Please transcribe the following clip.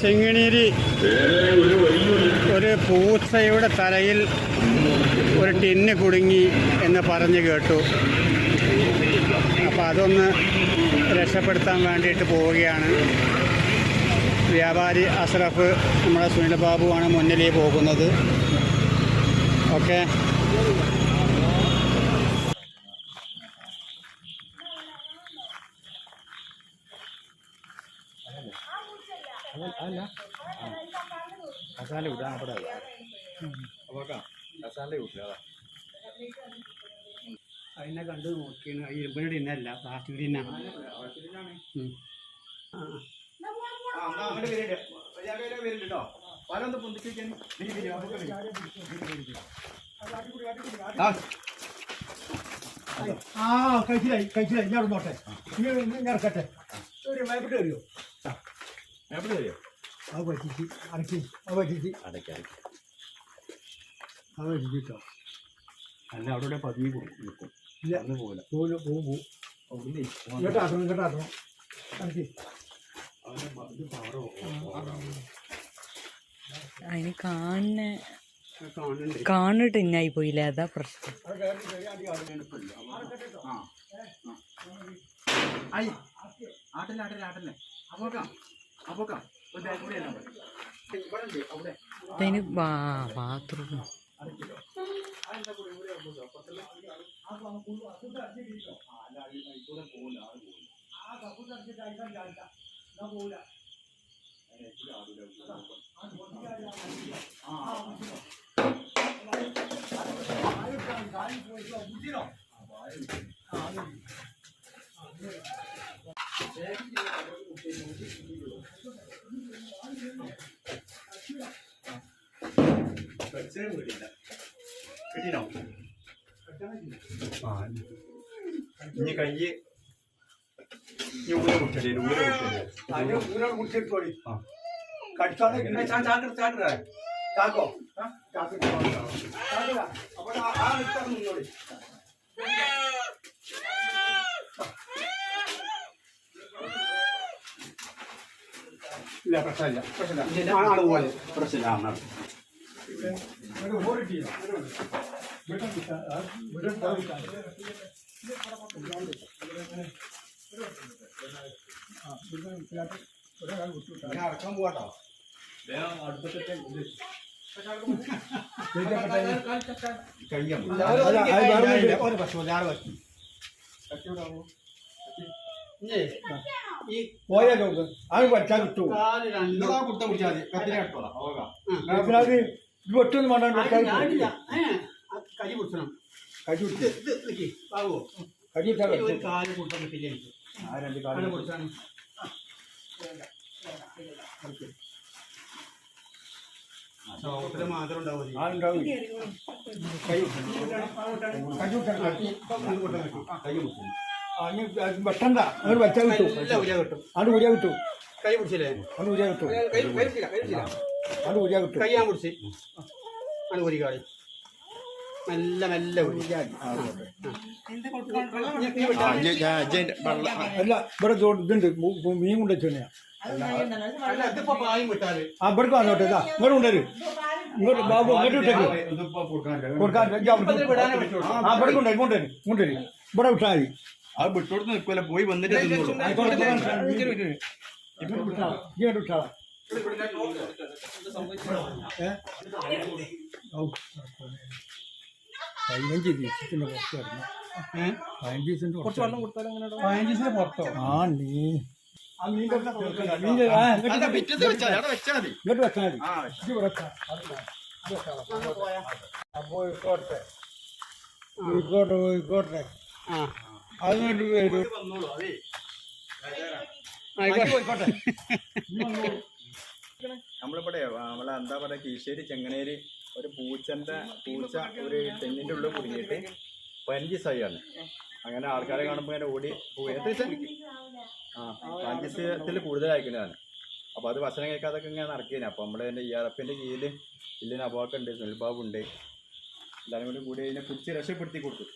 ചെങ്ങിണീരി ഒരു പൂച്ചയുടെ തലയിൽ ഒരു ടിന്ന് കുടുങ്ങി എന്ന് പറഞ്ഞു കേട്ടു. അപ്പോൾ അതൊന്ന് രക്ഷപ്പെടുത്താൻ വേണ്ടിയിട്ട് പോവുകയാണ്. വ്യാപാരി അഷ്റഫ് നമ്മുടെ സുനിൽ ബാബുവാണ് മുന്നിലേ പോകുന്നത്. ഓക്കെ. കസാല വിടാൻ അവിടെ അപ്പോക്കാം കസാല വിട്ടില്ല അതിനെ കണ്ട് നോക്കിയാണ്. ഈ ഇരുമ്പിനോട് ടിന്നല്ല പ്ലാസ്റ്റിക് ടിന്നാണ് ഉം. ആ കഴിച്ചില്ലായി കഴിച്ചില്ലായി ഞാൻ നോട്ടെ ഞാൻ ഇറക്കട്ടെ ഒരു മയപ്പെട്ട് കയറിയോ? അത് പറ്റിച്ച് അടക്കി അത് പറ്റിച്ച് അത് അല്ല അവിടെ പതിഞ്ഞ് നിൽക്കും ഇല്ല. അന്ന് പോകില്ല പോലും പോകും അവിടെ ഇങ്ങോട്ടാക്കണം ഇങ്ങോട്ടാക്കണം അടക്കി. അതിന് കാണുന്ന കാണിട്ട് ഇന്നായി പോയില്ലേ അതാ പ്രശ്നം. ആട്ടല്ലേ ആട്ടല്ലേ ആട്ടല്ലേ. അപ്പോക്കാം അതിന് ബാത്റൂം ആ ഇനി കൈ ഇനി ഊര കുടിച്ചല്ലേ ഊര അതിന് ഊരാൾ കുടിച്ചെടുത്തോളി ആ. ചാക്കട ചാക്കർ ചാക്കോ ചാക്കോ ചാക്കോ അപ്പോൾ ആ നിൽക്കാൻ നിന്നോളി ഇല്ല പ്രശ്നമില്ല പ്രശ്നമില്ല. ആൾ പോലെ പ്രശ്നമില്ല ആ നട ഇവിടെ ഓടിട്ടില്ല ഇവിടെ ഇവിടെ അടക്കാൻ പോവാട്ടോ ഒരു പ്രശ്നമില്ല ആൾ പറ്റി ഈ പോയാ നോക്ക്. അത് പഠിച്ചാൽ കിട്ടും കാൽ രണ്ട്. കുട്ട പിടിച്ചാൽ മതി. കത്തിനെ അത് ഇത് ഒറ്റൊന്നും വേണ്ട ഞാനില്ല. ഏ, ആ കൈ പിടിച്ചണം കടി ഇത് ഇത് നിക്ക്, ബാബു കടി ഇട്ടാൽ ഈ ഒരു കാൽ കൊടുത്താൽ കിട്ടില്ല എനിക്ക് ആ. രണ്ട് കാൽ ചോട്ടിൽ മാത്രം ഉണ്ടാവും കൈ കൈ കൈ കൈ വെട്ടണ്ട. അങ്ങോട്ട് വെച്ചാൽ കിട്ടും. അങ്ങോട്ട് ഉരിയ കിട്ടും. അത് ഊരിയാ കിട്ടും. കൈ പിടിച്ചില്ലേ? അങ്ങോട്ട് ഊരിയാ കിട്ടും. അങ്ങോട്ട് ഊരിയാ കിട്ടും. കൈ ഞാൻ പിടിച്ച്. അങ്ങോട്ട് ഒരു കാളി. മെല്ലെ മെല്ലെ ഊരി. അല്ല ഇവിടെ ഇതുണ്ട്. മീൻ കൊണ്ട് വെച്ചാ ആ വന്നോട്ടെ ഇതാ. കൊണ്ടുവരും. ഇങ്ങോട്ട് ബാബു ഇങ്ങോട്ട് വിട്ടേക്ക്. കൊടുക്കാൻ കൊണ്ടുവരും കൊണ്ടുവരും. ഇവിടെ വിട്ടാൽ മതി. അത് വിട്ടോടുത്ത് നിൽക്കൂല പോയി വന്നിട്ട് പതിനഞ്ച് ദിവസത്തിന്റെ പുറത്ത് വരണം പതിനഞ്ച് ദിവസത്തിന്റെ കുറച്ച് വെള്ളം പതിനഞ്ച് ദിവസത്തിന്റെ പുറത്തോ ആ നീ ഇങ്ങോട്ട് വെച്ചാൽ മതി. അപ്പോ ഇക്കോട്ടെ ഇക്കോട്ടെ ഇക്കോട്ടെ ആ ആയിക്കോട്ടെ. നമ്മളിവിടെ നമ്മളെ എന്താ പറയാ കീശ്ശേരി ചെങ്ങനേരി ഒരു പൂച്ചന്റെ പൂച്ച ഒരു തെങ്ങിന്റെ ഉള്ളിൽ കുടുങ്ങിയിട്ട് പതിനഞ്ച് സൈയാണ് അങ്ങനെ ആൾക്കാരെ കാണുമ്പോൾ ഇങ്ങനെ ഓടി ദിവസം? ആ ദിവസത്തിൽ കൂടുതലായിരിക്കുന്നതാണ് അപ്പോൾ അത് ഭക്ഷണം കഴിക്കാതൊക്കെ ഇങ്ങനെ നടക്കുന്നത് അപ്പോൾ നമ്മുടെ എന്റെ ഇ ആർ എഫിന്റെ കീഴിൽ ഇല്ലിന് അബാക്കുണ്ട് സുൽബാബ് ഉണ്ട്. എല്ലാവരും കൂടി കൂടി അതിനെ പിടിച്ച് രക്ഷപ്പെടുത്തി കൊടുത്തു.